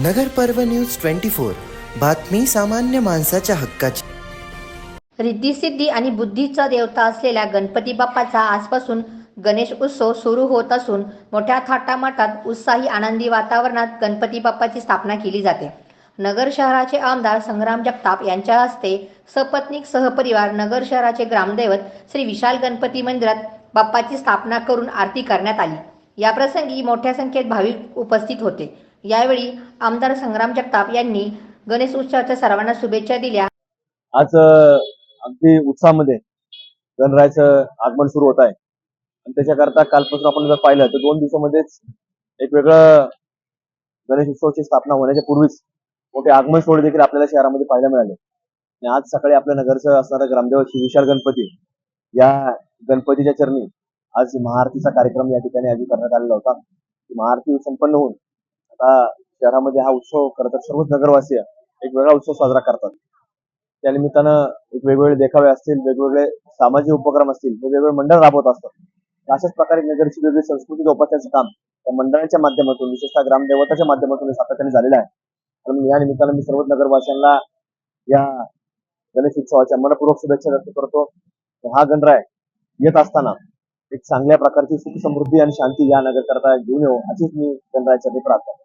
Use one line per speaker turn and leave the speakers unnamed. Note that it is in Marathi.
नगर पर्व न्यूज ट्वेंटी फोर. बातमी सामान्य माणसाच्या हक्काची.
रिद्धिसिद्धी आणि बुद्धीचा देवता असलेल्या गणपती बाप्पाचा आजपासून गणेश उत्सव सुरू होत असून मोठ्या थाटामाटात उत्साही आनंदी वातावरणात गणपती बाप्पाची स्थापना केली जाते. नगर शहराचे आमदार संग्राम जगताप यांच्या हस्ते सपत्नीक सहपरिवार नगर शहराचे ग्रामदैवत श्री विशाल गणपती मंदिरात बाप्पाची स्थापना करून आरती करण्यात आली. याप्रसंगी मोठ्या संख्येत भाविक उपस्थित होते. यावेळी आमदार संग्राम जगताप यांनी गणेश उत्सवाच्या सर्वांना शुभेच्छा दिल्या.
आज अगदी उत्साहामध्ये गणरायाचं आगमन सुरू होत आहे. आणि त्याच्याकरता कालपासून आपण जर पाहिलं तर दोन दिवसामध्येच एक वेगळं गणेश उत्सवाची स्थापना होण्याच्या पूर्वीच मोठे आगमन सोहळे देखील आपल्याला शहरामध्ये पाहायला मिळाले. आणि आज सकाळी आपल्या नगरचं असणारा ग्रामदेव श्री विशाल गणपती या गणपतीच्या चरणी आज महाआरतीचा कार्यक्रम या ठिकाणी आयोजित करण्यात आलेला होता. ती महाआरती संपन्न होऊन आता शहरामध्ये हा उत्सव खरं तर सर्वच नगरवासीय एक वेगळा उत्सव साजरा करतात. त्या निमित्तानं एक वेगवेगळे देखावे असतील वेगवेगळे सामाजिक उपक्रम असतील हे वेगवेगळे मंडळ राबवत असतात. अशाच प्रकारे नगरची वेगळी संस्कृती जोपासण्याचं काम त्या मंडळाच्या माध्यमातून विशेषतः ग्रामदेवताच्या माध्यमातून सातत्याने झालेलं आहे. म्हणून या निमित्तानं मी सर्वच नगरवासियांना या गणेश उत्सवाच्या मनपूर्वक शुभेच्छा व्यक्त करतो. हा गणराय येत असताना एक चांगल्या प्रकारची सुख समृद्धी आणि शांती या नगरकरता घेऊन येऊ अशीच मी गणरायाच्या प्रार्थना